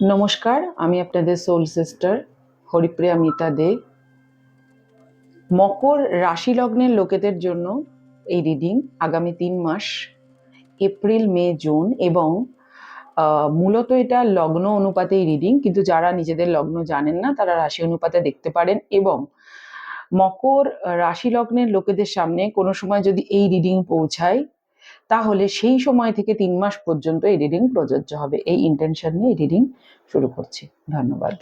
নমস্কার, আমি আপনাদের সোল সিস্টার হরিপ্রিয়া মিতা দে। মকর রাশি লগ্নের লোকেদের জন্য এই রিডিং আগামী তিন মাস এপ্রিল মে জুন এবং মূলত এটা লগ্ন অনুপাতেই রিডিং কিন্তু যারা নিজেদের লগ্ন জানেন না, তারা রাশি অনুপাতে দেখতে পারেন এবং মকর রাশি লগ্নের লোকেদের সামনে কোনো সময় যদি এই রিডিং পৌঁছায় তাহলে সেই সময় থেকে তিন মাস পর্যন্ত এই রিডিং প্রযোজ্য হবে। এই ইন্টেনশন নিয়ে রিডিং শুরু করছি। ধন্যবাদ।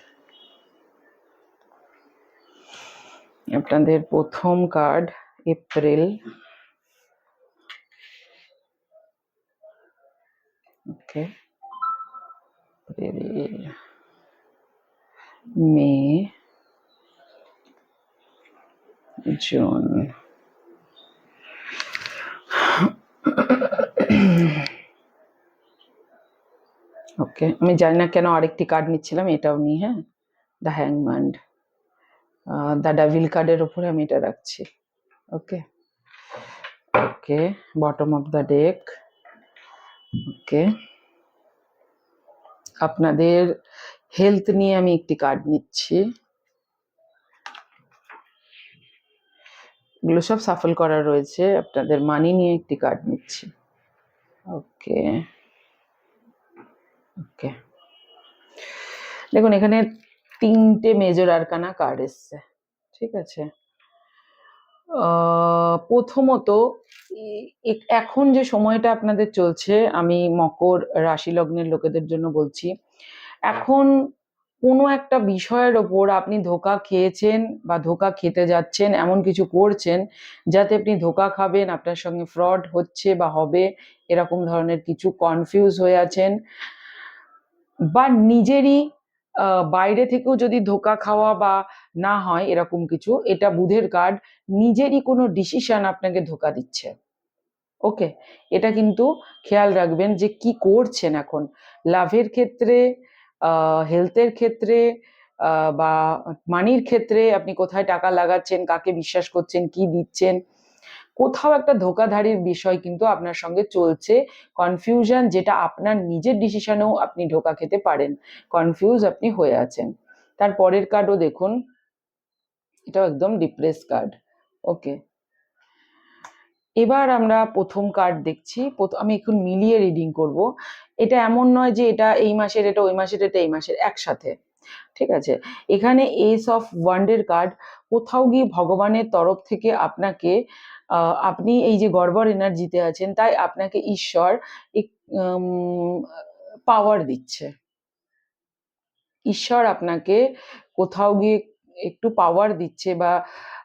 আপনাদের প্রথম card April okay May June okay আমি জানি না কেন আরেকটি কার্ড নিচ্ছিলাম, এটাও নিই হ্যাঁ? দ্য হ্যাংম্যান্ড দ্য ডাভিল কার্ডের উপরে আমি এটা রাখছি। Okay okay bottom of the deck okay আপনাদের হেলথ নিয়ে আমি একটি কার্ড নিচ্ছি। এগুলো সব সাফল করা রয়েছে, আপনাদের মানি নিয়ে একটি কার্ড নিচ্ছি। ওকে ওকে। দেখুন, এখানে তিনটে মেজর আরকানা কার্ড এসছে, ঠিক আছে? প্রথমত এখন যে সময়টা আপনাদের চলছে, আমি মকর রাশি লগ্নের লোকেদের জন্য বলছি, এখন কোনো একটা বিষয়ের ওপর আপনি ধোকা খেয়েছেন বা ধোকা খেতে যাচ্ছেন, এমন কিছু করছেন যাতে আপনি ধোকা খাবেন, আপনার সঙ্গে ফ্রড হচ্ছে বা হবে, এরকম ধরনের কিছু কনফিউজ হয়ে আছেন বা নিজেরই বাইরে থেকেও যদি ধোকা খাওয়া বা না হয় এরকম কিছু, এটা বুধের কার্ড নিজেরই কোনো ডিসিশন আপনাকে ধোকা দিচ্ছে। ওকে? এটা কিন্তু খেয়াল রাখবেন যে কি করছেন এখন। লাভের ক্ষেত্রে হেলথের ক্ষেত্রে বা মানির ক্ষেত্রে আপনি কোথায় টাকা লাগাচ্ছেন, কাকে বিশ্বাস করছেন, কি দিচ্ছেন, কোথাও একটা ধোকাধারীর বিষয় কিন্তু আপনার সঙ্গে চলছে। কনফিউশন যেটা আপনার নিজের ডিসিশনেও আপনি ধোকা খেতে পারেন। কনফিউজ আপনি হয়ে আছেন। তার পরের কার্ডও দেখুন। এটাও একদম ডিপ্রেস কার্ড ওকে এবার আমরা প্রথম কার্ড দেখছি। আমি এখন মিলিয়ে রিডিং করব। এটা এমন নয় যে এটা এই মাসের, এটা ওই মাসের, এটা এই মাসের, একসাথে। ঠিক আছে? এখানে এস অফ ওয়ান্ডের কার্ড কোথাও গিয়ে ভগবানের তরফ থেকে আপনাকে আপনি এই যে গড়বড় এনার্জিতে আছেন, তাই আপনাকে ঈশ্বর পাওয়ার দিচ্ছে। ঈশ্বর আপনাকে কোথাও গিয়ে একটু পাওয়ার দিচ্ছে বা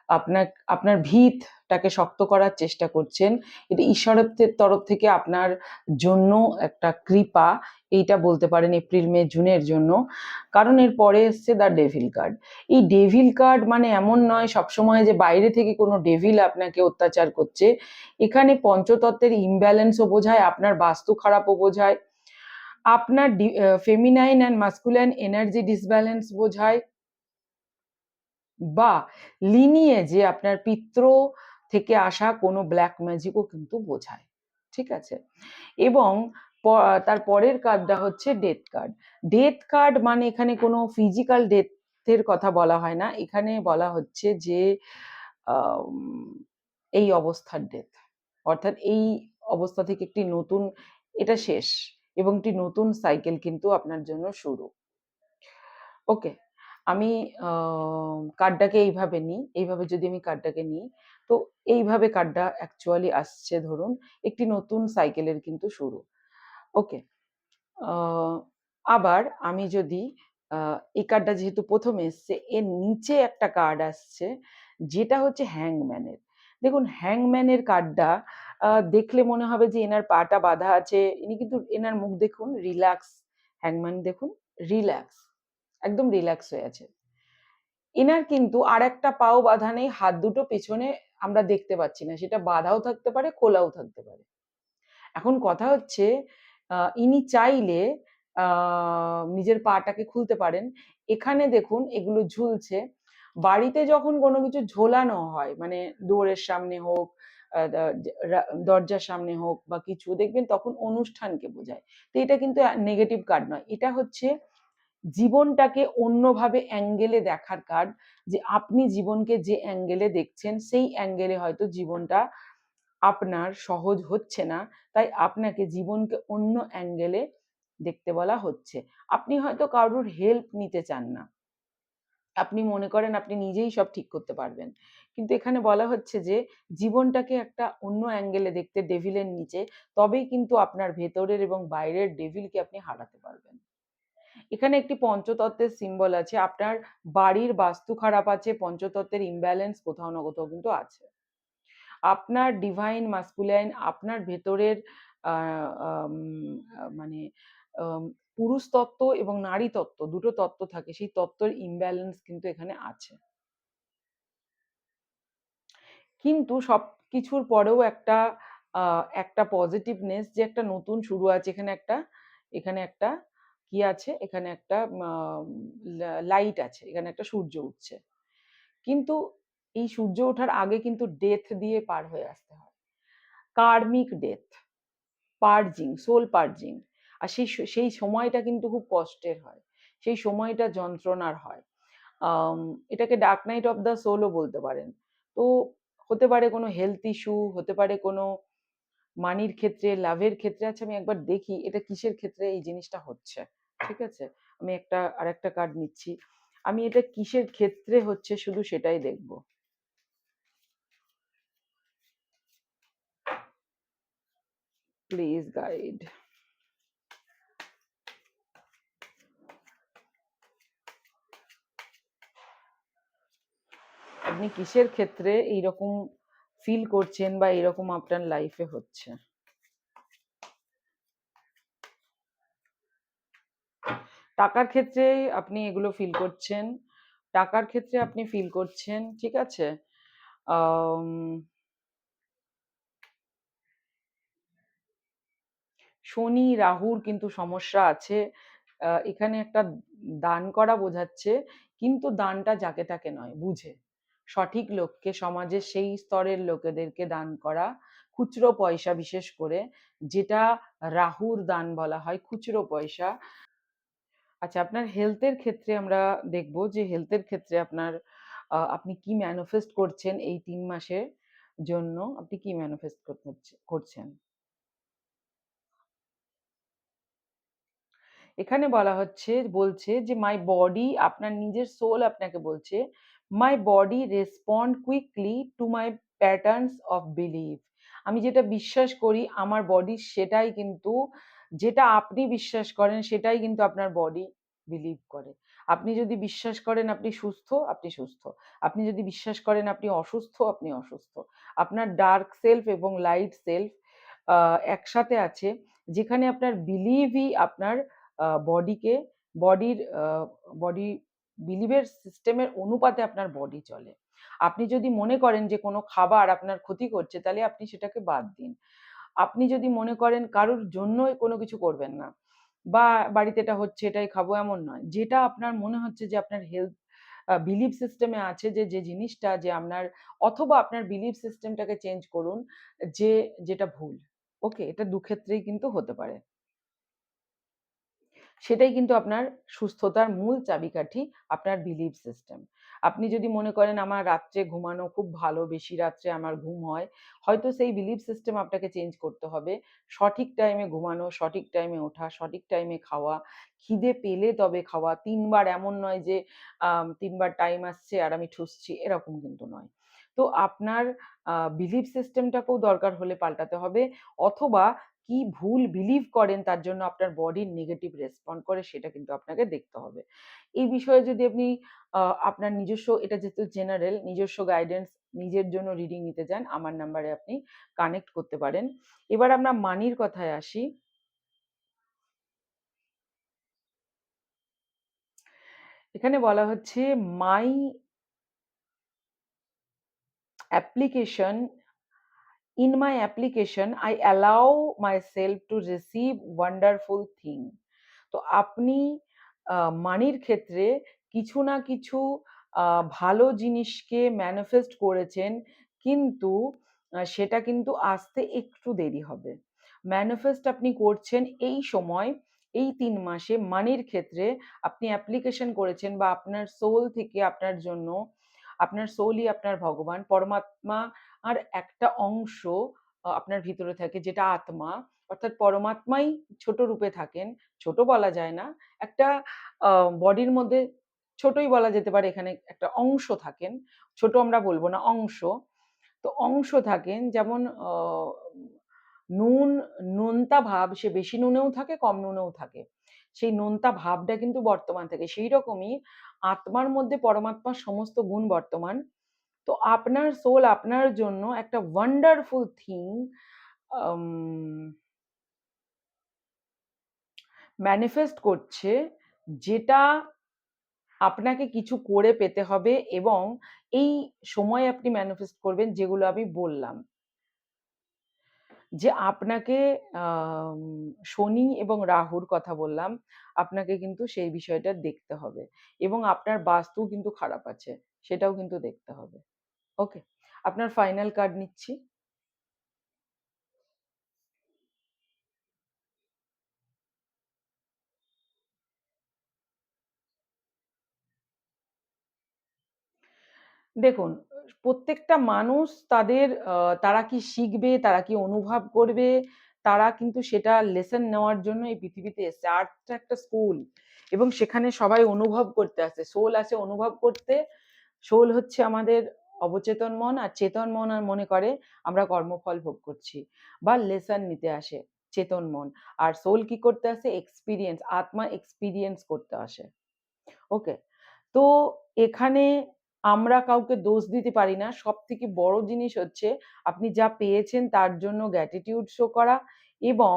আপনার আপনার ভিতটাকে শক্ত করার চেষ্টা করছেন। এটা ঈশ্বরের তরফ থেকে আপনার জন্য একটা কৃপা, এইটা বলতে পারেন এপ্রিল, মে, জুনের জন্য। কারণ এর পরে এসছে দ্য ডেভিল কার্ড এই ডেভিল কার্ড মানে এমন নয় সবসময় যে বাইরে থেকে কোনো ডেভিল আপনাকে অত্যাচার করছে। এখানে পঞ্চতত্ত্বের ইমব্যালেন্সও বোঝায়, আপনার বাস্তু খারাপও বোঝায়। আপনার feminine and masculine energy disbalance বোঝায়। বা লিনিয়ে যে আপনার পিত্র থেকে আসা কোনো ব্ল্যাক ম্যাজিকও কিন্তু বোঝায়, ঠিক আছে? এবং তার পরের কার্ডটা হচ্ছে ডেথ কার্ড ডেথ কার্ড মানে এখানে কোনো ফিজিক্যাল ডেথের কথা বলা হয় না। এখানে বলা হচ্ছে যে এই অবস্থার ডেথ অর্থাৎ এই অবস্থা থেকে একটি নতুন, এটা শেষ এবং একটি নতুন সাইকেল কিন্তু আপনার জন্য শুরু। ওকে আমি কার্ডটাকে এইভাবে নিই, এইভাবে যদি আমি কার্ডটাকে নিই, তো এইভাবে কার্ডটা অ্যাকচুয়ালি আসছে ধরুন, একটি নতুন সাইকেলের কিন্তু শুরু। ওকে আবার আমি যদি এই কার্ডটা যেহেতু প্রথম এসছে, এর নিচে একটা কার্ড আসছে, যেটা হচ্ছে হ্যাংম্যানের দেখুন হ্যাংম্যানের কার্ডটা দেখলে মনে হবে যে এনার পাটা বাঁধা আছে, ইনি কিন্তু এনার মুখ দেখুন রিল্যাক্স হ্যাংম্যান দেখুন রিল্যাক্স একদম রিল্যাক্স হয়ে আছে। এনার কিন্তু আর একটা পাও বাঁধা নেই, হাত দুটো পেছনে আমরা দেখতে পাচ্ছি না, সেটা বাঁধাও থাকতে পারে খোলাও থাকতে পারে। এখন কথা হচ্ছে ইনি চাইলে নিজের পাটাকে খুলতে পারেন। এখানে দেখুন, এগুলো ঝুলছে। বাড়িতে যখন কোনো কিছু ঝোলানো হয় মানে ডোরের সামনে হোক দরজার সামনে হোক বা কিছু, দেখবেন তখন অনুষ্ঠানকে বোঝায়। তো এটা কিন্তু নেগেটিভ কার্ড নয়। এটা হচ্ছে জীবনটাকে অন্যভাবে অ্যাঙ্গেলে দেখার কার্ড যে আপনি জীবনকে যে অ্যাঙ্গেলে দেখছেন, সেই অ্যাঙ্গেলে হয়তো জীবনটা আপনার সহজ হচ্ছে না। তাই আপনাকে জীবনকে অন্য অ্যাঙ্গেলে দেখতে বলা হচ্ছে। আপনি হয়তো কারোর হেল্প নিতে চান না। আপনি মনে করেন আপনি নিজেই সব ঠিক করতে পারবেন। কিন্তু এখানে বলা হচ্ছে যে, জীবনটাকে একটা অন্য অ্যাঙ্গেলে দেখতে ডেভিলের নিচে, তবেই কিন্তু আপনার ভেতরের এবং বাইরের ডেভিলকে আপনি হারাতে পারবেন। এখানে একটি পঞ্চতত্ত্বের সিম্বল আছে। আপনার বাড়ির বাস্তু খারাপ আছে, পঞ্চতত্ত্বের ইমব্যালেন্স কোথাও না কোথাও কিন্তু আছে। আপনার ডিভাইন মাস্কুলাইন আপনার ভেতরের মানে পুরুষ তত্ত্ব এবং নারী তত্ত্ব, দুটো তত্ত্ব থাকে, সেই তত্ত্বের ইমব্যালেন্স কিন্তু এখানে আছে। কিন্তু সব কিছুর পরেও একটা একটা পজিটিভনেস যে একটা নতুন শুরু আছে। এখানে একটা এখানে একটা কি আছে? এখানে একটা লাইট আছে। এখানে একটা সূর্য উঠছে। কিন্তু এই সূর্য ওঠার আগে কিন্তু ডেথ দিয়ে পার হয়ে আসতে হয়। Karmic death purging soul purging আর সেই সেই সময়টা কিন্তু খুব কষ্টের হয়। সেই সময়টা যন্ত্রণার হয়। এটাকে ডার্ক নাইট অফ দ্য সোলও বলতে পারেন। তো হতে পারে কোনো হেলথ ইস্যু হতে পারে কোনো মানির ক্ষেত্রে লাভের ক্ষেত্রে। আছে আমি একবার দেখি এটা কিসের ক্ষেত্রে এই জিনিসটা হচ্ছে। ঠিক আছে? আমি একটা আর একটা কার্ড নিচ্ছি। আমি এটা কিসের ক্ষেত্রে হচ্ছে শুধু সেটাই দেখব। প্লিজ গাইড আপনি কিসের ক্ষেত্রে এইরকম ফিল করছেন বা এরকম আপনার লাইফে হচ্ছে? টাকার ক্ষেত্রে আপনি এগুলো ফিল করছেন, টাকার ক্ষেত্রে আপনি ফিল করছেন, ঠিক আছে? শনি, রাহুর কিন্তু সমস্যা আছে। এখানে একটা দান করা বোঝাচ্ছে, কিন্তু দানটা যাকে তাকে নয়, বুঝে। সঠিক লোককে সমাজের সেই স্তরের লোকেদেরকে দান করা, খুচরো পয়সা বিশেষ করে, যেটা রাহুর দান বলা হয় খুচরো পয়সা। আচ্ছা আপনার হেলথের ক্ষেত্রে আমরা দেখব যে হেলথের ক্ষেত্রে আপনার আপনি কি ম্যানিফেস্ট করছেন এই তিন মাসের জন্য? আপনি কি ম্যানিফেস্ট করছেন? এখানে বলা হচ্ছে, বলছে যে মাই বডি আপনার নিজের সোল আপনাকে বলছে my body respond quickly to my patterns of believe আমি যেটা বিশ্বাস করি, আমার বডি সেটাই কিন্তু যেটা আপনি বিশ্বাস করেন, সেটাই কিন্তু আপনার বডি বিলিভ করে। আপনি যদি বিশ্বাস করেন আপনি সুস্থ আপনি সুস্থ। আপনি যদি বিশ্বাস করেন আপনি অসুস্থ আপনি অসুস্থ। আপনার ডার্ক সেলফ এবং লাইট সেলফ একসাথে আছে, যেখানে আপনার বিলিভই আপনার বডিকে বডির বডি বিলিভের সিস্টেমের অনুপাতে আপনার বডি চলে। আপনি যদি মনে করেন যে কোনো খাবার আপনার ক্ষতি করছে, তাহলে আপনি সেটাকে বাদ দিন। আপনি যদি মনে করেন কারোর জন্যই কোনো কিছু করবেন না, বা বাড়িতে এটা হচ্ছে, এটাই খাব, এমন নয়। যেটা আপনার মনে হচ্ছে যে আপনার হেলথ বিলিভ সিস্টেমে আছে যে যে জিনিসটা যে আপনার, অথবা আপনার বিলিভ সিস্টেমটাকে চেঞ্জ করুন, যে, যেটা ভুল। ওকে এটা দুক্ষেত্রেই কিন্তু হতে পারে। সেটাই কিন্তু আপনার সুস্থতার মূল চাবিকাঠি, আপনার বিলিভ সিস্টেম আপনি যদি মনে করেন আমার রাত্রে ঘুমানো খুব ভালো, বেশি রাত্রে আমার ঘুম হয়, হয়তো সেই বিলিভ সিস্টেম আপনাকে চেঞ্জ করতে হবে। সঠিক টাইমে ঘুমানো, সঠিক টাইমে ওঠা, সঠিক টাইমে খাওয়া, খিদে পেলে তবে খাওয়া, তিনবার এমন নয় যে তিনবার টাইম আসছে আর আমি ঠুসছি, এরকম কিন্তু নয়। তো আপনার বিলিভ সিস্টেমটাকেও দরকার হলে পাল্টাতে হবে, অথবা কি ভুল বিলিভ করেন তার জন্য আপনার বডির নেগেটিভ রেসপন্ড করে সেটা কিন্তু আপনাকে দেখতে হবে। এই বিষয়ে যদি আপনি আপনার নিজস্ব, এটা যেহেতু জেনারেল নিজস্ব গাইডেন্স নিজের জন্য রিডিং নিতে চান, আমার নাম্বারে আপনি কানেক্ট করতে পারেন। এবার আমরা মানির কথায় আসি। এখানে বলা হচ্ছে my application in my application, i allow myself to receive wonderful thing. তো আপনি মানির ক্ষেত্রে কিছু না কিছু ভালো জিনিসকে ম্যানিফেস্ট করেছেন, কিন্তু সেটা কিন্তু আসতে একটু দেরি হবে। ম্যানিফেস্ট আপনি করছেন এই সময়, এই তিন মাসে মানির ক্ষেত্রে আপনি অ্যাপ্লিকেশন করেছেন বা আপনার সোল থেকে আপনার জন্য আপনার সোলই আপনার ভগবান, পরমাত্মা আর একটা অংশ আপনার ভিতরে থাকে যেটা আত্মা। অর্থাৎ পরমাত্মাই ছোট রূপে থাকেন, ছোট বলা যায় না। একটা বডির মধ্যে ছোটই বলা যেতে পারে, এখানে একটা অংশ থাকেন। ছোট আমরা বলব না, অংশ। তো অংশ থাকেন, যেমন নুন, নোনতা ভাব, সে বেশি নুনেও থাকে, কম নুনেও থাকে। সেই নোনতা ভাবটা কিন্তু বর্তমান থাকে। সেই রকমই আত্মার মধ্যে পরমাত্মার সমস্ত গুণ বর্তমান। তো আপনার সোল আপনার জন্য একটা ওয়ান্ডারফুল থিং ম্যানিফেস্ট করছে যেটা আপনাকে কিছু করে পেতে হবে এবং এই সময় আপনি ম্যানিফেস্ট করবেন যেগুলো আমি বললাম। যে আপনাকে শনি এবং রাহুর কথা বললাম, আপনাকে কিন্তু সেই বিষয়টা দেখতে হবে এবং আপনার বাস্তু কিন্তু খারাপ আছে, সেটাও কিন্তু দেখতে হবে। ওকে? আপনার ফাইনাল কার্ড নিচ্ছি। দেখুন প্রত্যেকটা মানুষ তাদের তারা কি শিখবে, তারা কি অনুভব করবে, তারা কিন্তু সেটা লেসন নেওয়ার জন্য এই পৃথিবীতে এসছে। আর্টটা একটা স্কুল এবং সেখানে সবাই অনুভব করতে আসে। সোল আছে অনুভব করতে। সোল হচ্ছে আমাদের অবচেতন মন আর চেতন মন আর মনে করে আমরা কর্মফল ভোগ করছি বা লেসন নিতে আসে চেতন মন। আর সোল কি করতে আসে? এক্সপিরিয়েন্স আত্মা এক্সপিরিয়েন্স করতে আসে। ওকে তো এখানে আমরা কাউকে দোষ দিতে পারি না। সব থেকে বড় জিনিস হচ্ছে আপনি যা পেয়েছেন তার জন্য গ্র্যাটিটিউড শো করা এবং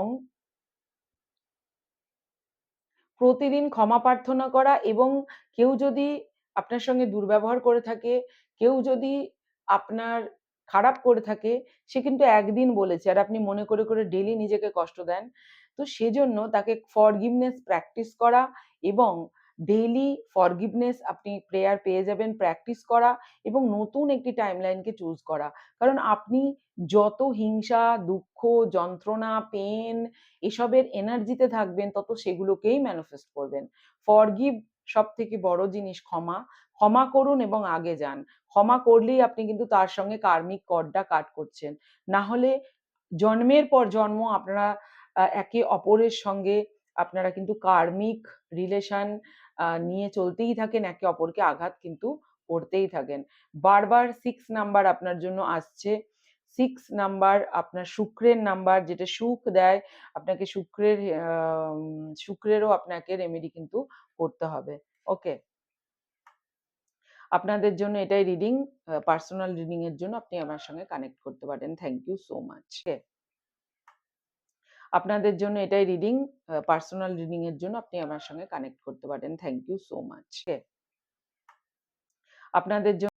প্রতিদিন ক্ষমা প্রার্থনা করা এবং কেউ যদি আপনার সঙ্গে দুর্ব্যবহার করে থাকে, কেউ যদি আপনার খারাপ করে থাকে, সে কিন্তু একদিন বলেছে আর আপনি মনে করে করে ডেলি নিজেকে কষ্ট দেন। তো সেজন্য তাকে ফরগিভনেস প্র্যাকটিস করা এবং ডেইলি ফরগিভনেস আপনি প্রেয়ার পেয়ে যাবেন প্র্যাকটিস করা এবং নতুন একটি টাইমলাইনকে চুজ করা। কারণ আপনি যত হিংসা, দুঃখ, যন্ত্রণা পেন এসবের এনার্জিতে থাকবেন, তত সেগুলোকেই ম্যানিফেস্ট করবেন। ফরগিভ সব থেকে বড় জিনিস ক্ষমা। ক্ষমা করুন এবং আগে যান। ক্ষমা করলেই আপনি কিন্তু তার সঙ্গে কার্মিক কর্ডটা কাট করছেন। না হলে জন্মের পর জন্ম আপনারা একে অপরের সঙ্গে আপনারা কিন্তু কার্মিক রিলেশন নিয়ে চলতেই থাকেন, একে অপরকে আঘাত কিন্তু করতেই থাকেন। বারবার সিক্স নাম্বার আপনার জন্য আসছে। সিক্স নাম্বার আপনার শুক্রের নাম্বার যেটা সুখ দেয়, আপনাকে শুক্রের শুক্রেরও আপনাকে রেমেডি কিন্তু করতে হবে। ওকে আপনাদের জন্য এটাই রিডিং পার্সোনাল রিডিং এর জন্য আপনি আমার সঙ্গে কানেক্ট করতে পারেন। থ্যাংক ইউ সো মাচ আপনাদের জন্য এটাই রিডিং পার্সোনাল রিডিং এর জন্য আপনি আমার সঙ্গে কানেক্ট করতে পারেন। থ্যাংক ইউ সো মাচ আপনাদের জন্য